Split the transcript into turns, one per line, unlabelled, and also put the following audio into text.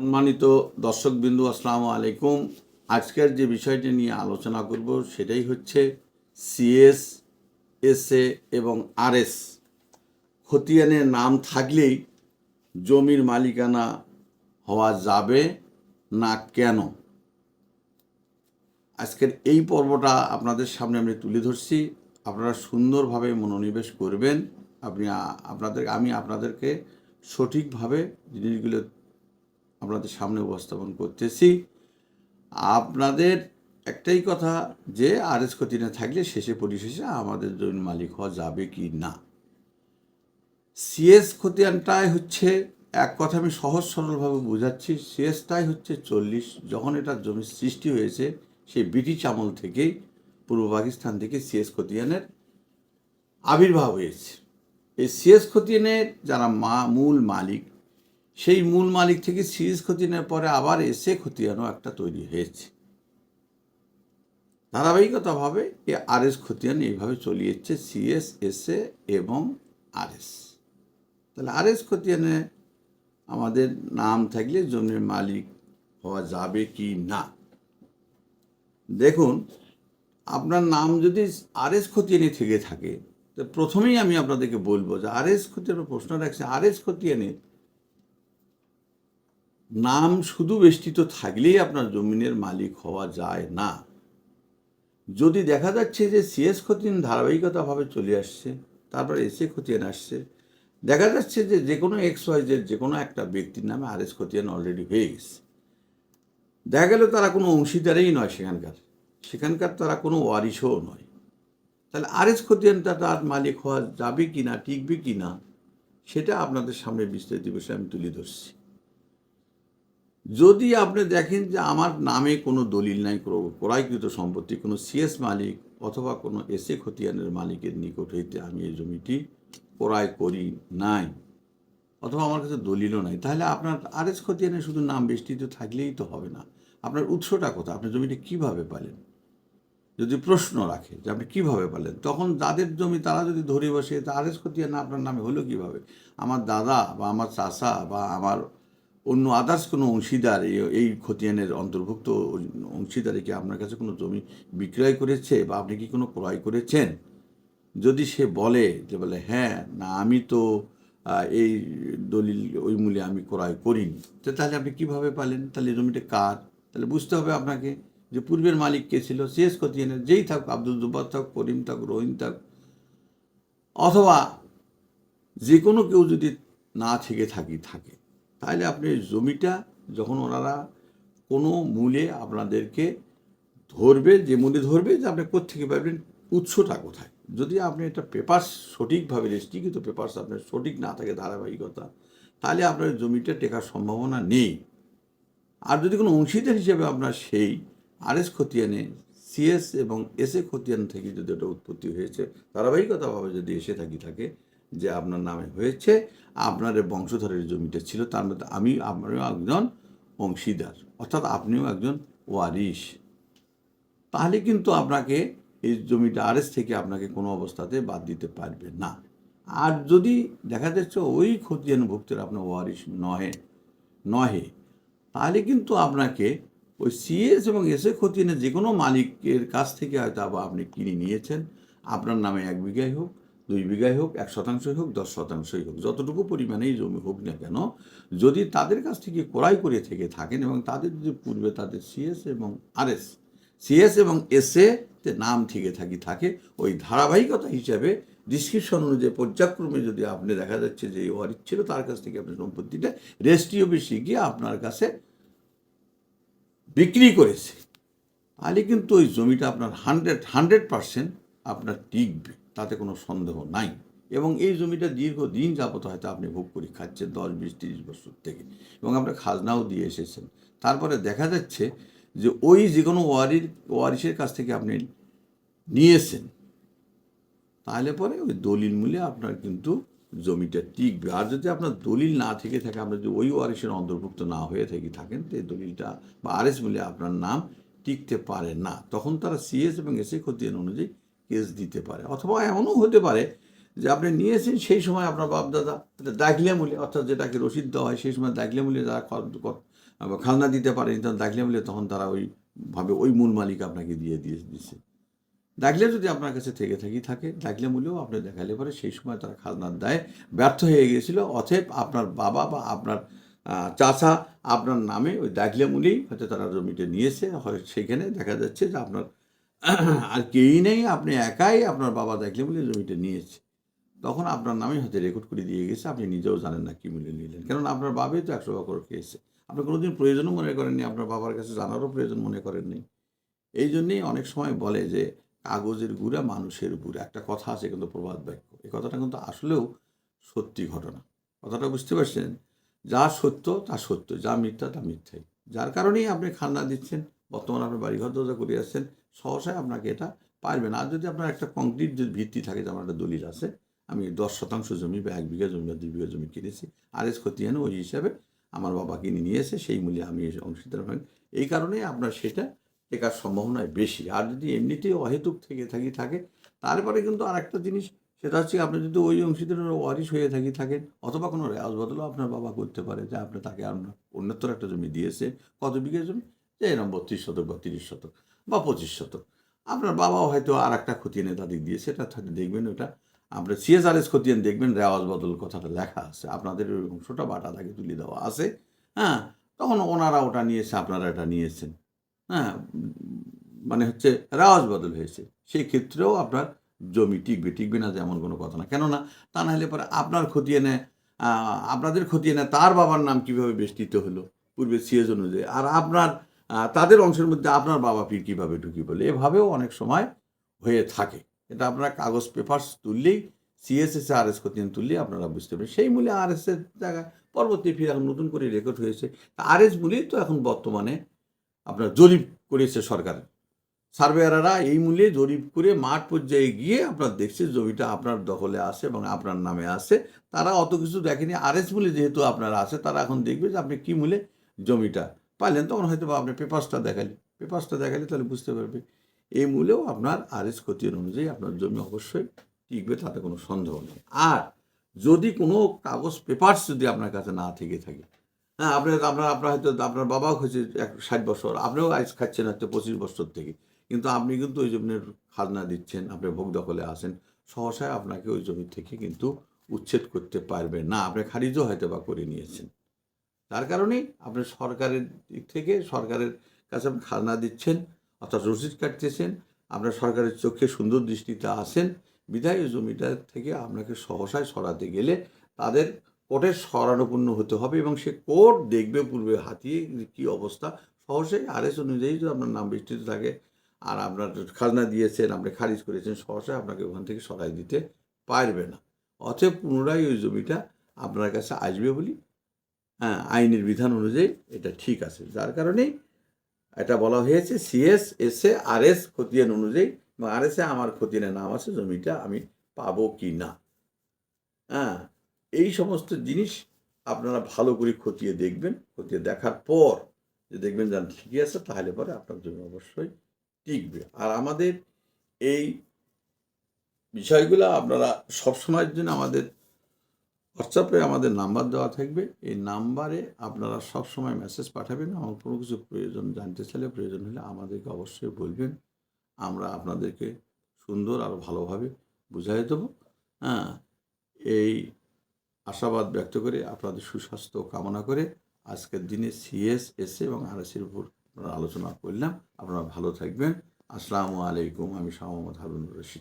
সম্মানিত দর্শকবিন্দু, আসসালামু আলাইকুম। আজকের যে বিষয়টি নিয়ে আলোচনা করব সেটাই হচ্ছে সিএস এসএ এবং আরএস খতিয়ানের নাম থাকলেই জমির মালিকানা হওয়া যাবে না কেন? আজকের এই পর্বটা আপনাদের সামনে আমি তুলে ধরছি। আপনারা সুন্দরভাবে মনোনিবেশ করবেন। আপনি আপনাদের, আমি আপনাদেরকে সঠিকভাবে জিনিসগুলো আপনাদের সামনে উপস্থাপন করতেছি। আপনাদের একটাই কথা, যে আর এস খতিনে থাকলে শেষে পরিশেষে আমাদের জমির মালিক হওয়া যাবে কি না? সিএস খতিয়ানটাই হচ্ছে, এক কথা আমি সহজ সরলভাবে বোঝাচ্ছি, সিএসটাই হচ্ছে চল্লিশ, যখন এটা জমির সৃষ্টি হয়েছে, সেই ব্রিটিশ আমল থেকেই পূর্ব পাকিস্তান থেকে সিএস খতিয়ানের আবির্ভাব হয়েছে। এই সিএস খতিয়ানের যারা মা, মূল মালিক সেই মূল মালিক থেকে সিরিজ খতিয়ানের পরে আবার এসে খতিয়ানও একটা তৈরি হয়েছে। ধারাবাহিকতাভাবে এ আর এস খতিয়ান এইভাবে চলিয়েছে, সিএস, এসএ এবং আরএস। তাহলে আর এস খতিয়ানে আমাদের নাম থাকলে জমির মালিক হওয়া যাবে কি না? দেখুন, আপনার নাম যদি আর এস খতিয়ানে থেকে থাকে, তো প্রথমেই আমি আপনাদেরকে বলব যে আর এস খতিয়ানের প্রশ্ন রাখছে আর এস খতিয়ানের নাম শুধু বেষ্টিত থাকলেই আপনার জমিনের মালিক হওয়া যায় না। যদি দেখা যাচ্ছে যে সিএস খতিয়ান ধারাবাহিকতাভাবে চলে আসছে, তারপর এসএ খতিয়ান আসছে, দেখা যাচ্ছে যে যে কোনো এক্স ওয়াই জেড যে কোনো একটা ব্যক্তির নামে আর এস খতিয়ান অলরেডি হয়ে গেছে। দেখা গেল তারা কোনো অংশীদারেই নয় সেখানকার সেখানকার তারা কোনো ওয়ারিশও নয়। তাহলে আর এস খতিয়ানটা তার মালিক হওয়া যাবে কি না টিকবে কি না সেটা আপনাদের সামনে বিস্তারিত বিষয়ে আমি তুলে ধরছি। যদি আপনি দেখেন যে আমার নামে কোনো দলিল নাই ক্রয়কৃত সম্পত্তি, কোনো সিএস মালিক অথবা কোনো এসে খতিয়ানের মালিকের নিকট হইতে আমি এই জমিটি ক্রয় করি নাই অথবা আমার কাছে দলিলও নাই, তাহলে আপনার আর এস খতিয়ানে শুধু নাম বেষ্টিত থাকলেই তো হবে না। আপনার উৎসটা কোথায়? আপনি জমিটি কীভাবে পালেন? যদি প্রশ্ন রাখে যে আপনি কীভাবে পালেন, তখন যাদের জমি তারা যদি ধরে বসে, তা আর এস খতিয়ান আপনার নামে হলো কীভাবে? আমার দাদা বা আমার চাচা বা আমার অন্য আদার্স কোনো অংশীদার এই খতিয়ানের অন্তর্ভুক্ত অংশীদারে কি আপনার কাছে কোনো জমি বিক্রয় করেছে বা আপনি কি কোনো ক্রয় করেছেন? যদি সে বলে যে বলে হ্যাঁ না, আমি তো এই দলিল, ওই মূল্যে আমি ক্রয় করিনি। তো তাহলে আপনি কীভাবে পালেন? তাহলে জমিটা কার? তাহলে বুঝতে হবে আপনাকে যে পূর্বের মালিক কে ছিল শেষ খতিয়ানের, যেই থাক আব্দুল জুব্বার থাক করিম থাক রহিম থাক অথবা যে কোনো কেউ যদি না থেকে থাকি, থাকে। তাহলে আপনি জমিটা যখন ওনারা কোনো মূলে আপনাদেরকে ধরবে, যে মূলে ধরবে যে আপনি কোথেকে পাবেন, উৎসটা কোথায়? যদি আপনি এটা পেপার সঠিকভাবে রেস্ট্রিকৃত পেপার আপনার সঠিক না থাকে, ধারাবাহিকতা, তাহলে আপনার জমিটা টেকার সম্ভাবনা নেই। আর যদি কোনো অংশীদার হিসেবে আপনার সেই আরএস খতিয়ানে, সিএস এবং এসএ খতিয়ান থেকে যদি ওটা উৎপত্তি হয়েছে, ধারাবাহিকতাভাবে যদি এসে থাকি, থাকে যে আপনার নামে হয়েছে আপনার বংশধরের জমিটা ছিল, তার মধ্যে আমি আপনারও একজন অংশীদার, অর্থাৎ আপনিও একজন ওয়ারিশ। তাহলে কিন্তু আপনাকে এই জমিটা আরএস থেকে আপনাকে কোনো অবস্থাতে বাদ দিতে পারবে না। আর যদি দেখা যাচ্ছে ওই খতিয়ানভুক্তের আপনার ওয়ারিশ নহে নহে, তাহলে কিন্তু আপনাকে ওই সিএস এবং এসএ খতিয়ানের যে কোনো মালিকের কাছ থেকে হয়তো আবার আপনি কিনে নিয়েছেন। আপনার নামে এক বিঘাই হোক দুই বিঘাই হোক, এক শতাংশই হোক, দশ শতাংশই হোক, যতটুকু পরিমাণেই জমি হোক না কেন, যদি তাদের কাছ থেকে ক্রয় করে থেকে থাকেন এবং তাদের যদি পূর্বে তাদের সিএস এবং আরএস সিএস এবং এসএ তে নাম থেকে থাকি, থাকে, ওই ধারাবাহিকতা হিসাবে ডিসক্রিপশন অনুযায়ী পর্যায়ক্রমে যদি আপনি দেখা যাচ্ছে যে এই ওয়ারিশ ছিল, তার কাছ থেকে আপনি সম্পত্তিটা রেজিস্ট্রি অফিসে গিয়ে আপনার কাছে বিক্রি করেছে। তাহলে কিন্তু ওই জমিটা আপনার হান্ড্রেড হান্ড্রেড পারসেন্ট আপনার টিকবে, তাতে কোনো সন্দেহ নাই। এবং এই জমিটা দীর্ঘদিন যাবত হয়তো আপনি ভোগ করে খাচ্ছেন, দশ বিশ তিরিশ বছর থেকে। এবং আপনার খাজনাও দিয়ে এসেছেন। তারপরে দেখা যাচ্ছে যে ওই যে কোনো ওয়ারির, ওয়ারিসের কাছ থেকে আপনি নিয়েছেন, তাহলে পরে ওই দলিল মূল্যে আপনার কিন্তু জমিটা টিকবে। আর যদি আপনার দলিল না থেকে থাকে আপনার যদি ওই ওয়ারিশের অন্তর্ভুক্ত না হয়ে থেকে, থাকেন, তো এই দলিলটা বা আরএস মূল্যে আপনার নাম টিকতে পারে না। তখন তারা সিএস এবং এসএ খতিয়ান অনুযায়ী কেস দিতে পারে অথবা এমনও হতে পারে যে আপনি নিয়েছেন সেই সময় আপনার বাপদাদা, এটা দাখিলিয়া মূল্যে অর্থাৎ যেটাকে রসিদ দেওয়া হয় সেই সময় দাখিলিয়া মূল্যে যারা খ- ক- আবার খাজনা দিতে পারেনি তখন দাখিলে বলে তখন তারা ওই ভাবে ওই মূল মালিক আপনাকে দিয়ে দিয়ে দিচ্ছে দাখিলে যদি আপনার কাছে থেকে থাকি, থাকে দাখিলে মূল্যও আপনি দেখালে পরে সেই সময় তারা খাজনার দায়, ব্যর্থ হয়ে গিয়েছিল, অতএব আপনার বাবা বা আপনার চাচা আপনার নামে ওই দাখিলে মূলেই হয়তো তারা জমিটা নিয়েছে, হয় সেখানে দেখা যাচ্ছে যে আপনার আর কেউই নেই? আপনি একাই আপনার বাবা দেখলে বলে জমিটা নিয়েছে। তখন আপনার নামে হয়তো রেকর্ড করে দিয়ে গেছে, আপনি নিজেও জানেন না কি মূল্যে নিলেন। কেননা আপনার বাবাই তো একশো করে খেয়েছে। আপনি কোনোদিন প্রয়োজনও মনে করেননি, আপনার বাবার কাছে জানারও প্রয়োজন মনে করেননি। এই জন্যেই অনেক সময় বলে যে, কাগজের গুড়া মানুষের গুড়া। একটা কথা আছে কিন্তু প্রবাদ বাক্য। এই কথাটা কিন্তু আসলেও সত্যি ঘটনা। কথাটা বুঝতে পারছেন? যা সত্য তা সত্য, যা মিথ্যা তা মিথ্যাই। যার কারণেই আপনি খান্না দিচ্ছেন। বর্তমানে আপনি বাড়িঘর দরজা করে আসছেন, সহসায় আপনাকে এটা পারবেন আর যদি আপনার একটা কংক্রিট যদি ভিত্তি থাকে, যেমন একটা দলিল আছে, আমি দশ শতাংশ জমি বা এক বিঘা জমি বা দুই বিঘা জমি কিনেছি আর এস খতিয়ান ওই হিসাবে আমার বাবা কিনে নিয়েছে সেই মূল্যে আমি অংশীদার হই। এই কারণে আপনার সেটা টেকার সম্ভাবনায় বেশি। আর যদি এমনিতেই অহেতুক থেকে থাকি, থাকে, তারপরে কিন্তু আর একটা জিনিস, সেটা হচ্ছে আপনি যদি ওই অংশীদারের ওয়ারিশ হয়ে থাকি, থাকেন, অথবা কোনো রেওয়াজ বদলও আপনার বাবা করতে পারে, যে আপনি তাকে আপনার অন্যত্র একটা জমি দিয়েছে কত বিঘা জমি? যে এরকম বত্রিশ শতক বা তিরিশ শতক বা পঁচিশ শতক। আপনার বাবাও হয়তো আর একটা খতিয়ানে তাদের দিয়েছে এটা হয়তো দেখবেন ওটা। আপনার সিএসআরএস খতিয়ান দেখবেন, রেওয়াজ বদল কথাটা লেখা আছে। আপনাদের ওই অংশটা বাটা তাকে তুলে দেওয়া আছে। হ্যাঁ তখন ওনারা ওটা নিয়েছে আপনারা এটা নিয়েছেন। হ্যাঁ মানে হচ্ছে রেওয়াজ বদল হয়েছে। সেই ক্ষেত্রেও আপনার জমি টিকবে টিকবে না যেমন কোনো কথা না। কেননা তা না হলে পরে আপনার খতিয়ে নেয় আপনাদের খতিয়ে নেয় তার বাবার নাম কীভাবে বেষ্টিত হলো? পূর্বে সিএজ অনুযায়ী। আর আপনার তাদের অংশের মধ্যে আপনার বাবা পীর কীভাবে ঢুকি বলে, এভাবেও অনেক সময় হয়ে থাকে। এটা আপনারা কাগজ পেপার তুললেই সিএসএস আর এস খতিয়ান তুললেই আপনারা বুঝতে পারেন সেই মূল্যে আর এস এর জায়গায় পরবর্তী ফিরে এখন নতুন করে রেকর্ড হয়েছে। আর এস মূল্যেই তো এখন বর্তমানে আপনার জরিপ করেছে সরকার। সার্ভেয়াররা এই মূল্যে জরিপ করে মাঠ পর্যায়ে গিয়ে আপনার দেখছে জমিটা আপনার দখলে আসে এবং আপনার নামে আসে তারা অত কিছু দেখেনি। আর এস মূল্যে যেহেতু আপনার আছে, তারা এখন দেখবে যে আপনি কী মূল্যে জমিটা পাইলেন তখন হয়তো বা আপনি পেপারসটা দেখালি পেপারসটা দেখালে তাহলে বুঝতে পারবে। এই মূলেও আপনার আর এস খতিয়ান অনুযায়ী আপনার জমি অবশ্যই টিকবে, তাতে কোনো সন্দেহ নেই। আর যদি কোনো কাগজ পেপারস যদি আপনার কাছে না থেকে থাকে হ্যাঁ আপনার আপনার আপনার হয়তো আপনার বাবাও হয়েছে এক ষাট বছর, আপনিও আইস খাচ্ছেন হয়তো পঁচিশ বছর থেকে। কিন্তু আপনি কিন্তু ওই জমির খাজনা দিচ্ছেন, আপনি ভোগ দখলে আসেন সহসায় আপনাকে ওই জমি থেকে কিন্তু উচ্ছেদ করতে পারবেন না। আপনি খারিজও হয়তো বা করে নিয়েছেন। তার কারণেই আপনি সরকারের দিক থেকে, সরকারের কাছে আপনি খাজনা দিচ্ছেন, অর্থাৎ রসিদ কাটতেছেন, আপনার সরকারের চোখে সুন্দর দৃষ্টিতে আসেন বিধায় ওই জমিটা থেকে আপনাকে সহসায় সরাতে গেলে তাদের কোর্টের শরণাপন্ন হতে হবে এবং সে কোর্ট দেখবে পূর্বে হাতিয়ে কী অবস্থা। সহসাই আরএস অনুযায়ী যদি আপনার নাম বিস্তৃত থাকে আর আপনার খাজনা দিয়েছেন, আপনি খারিজ করেছেন, সহসায় আপনাকে ওখান থেকে সরাই দিতে পারবে না। অতএব পুনরায় ওই জমিটা আপনার কাছে আসবে বলি আইনের বিধান অনুযায়ী এটা ঠিক আছে। যার কারণেই এটা বলা হয়েছে CS S A R S খতিয়ান অনুযায়ী আর এস এ আমার খতিয়ানের নাম আছে, জমিটা আমি পাবো কি না। হ্যাঁ এই সমস্ত জিনিস আপনারা ভালো করে খতিয়ে দেখবেন। খতিয়ে দেখার পর যে দেখবেন যান ঠিকই আছে, তাহলে পরে আপনার জমি অবশ্যই টিকবে। আর আমাদের এই বিষয়গুলো আপনারা সবসময়ের জন্য আমাদের হোয়াটসঅ্যাপে আমাদের নাম্বার দেওয়া থাকবে। এই নাম্বারে আপনারা সবসময় মেসেজ পাঠাবেন আমার কোনো কিছু প্রয়োজন, জানতে চাইলে প্রয়োজন হলে আমাদেরকে অবশ্যই বলবেন। আমরা আপনাদেরকে সুন্দর আর ভালোভাবে বুঝাই দেবো। হ্যাঁ এই আশাবাদ ব্যক্ত করে আপনাদের সুস্বাস্থ্য কামনা করে আজকের দিনে সিএস এস এবং আরএসের উপর আলোচনা করলাম। আপনারা ভালো থাকবেন। আসসালামু আলাইকুম। আমি শাহ হারুন রশিদ।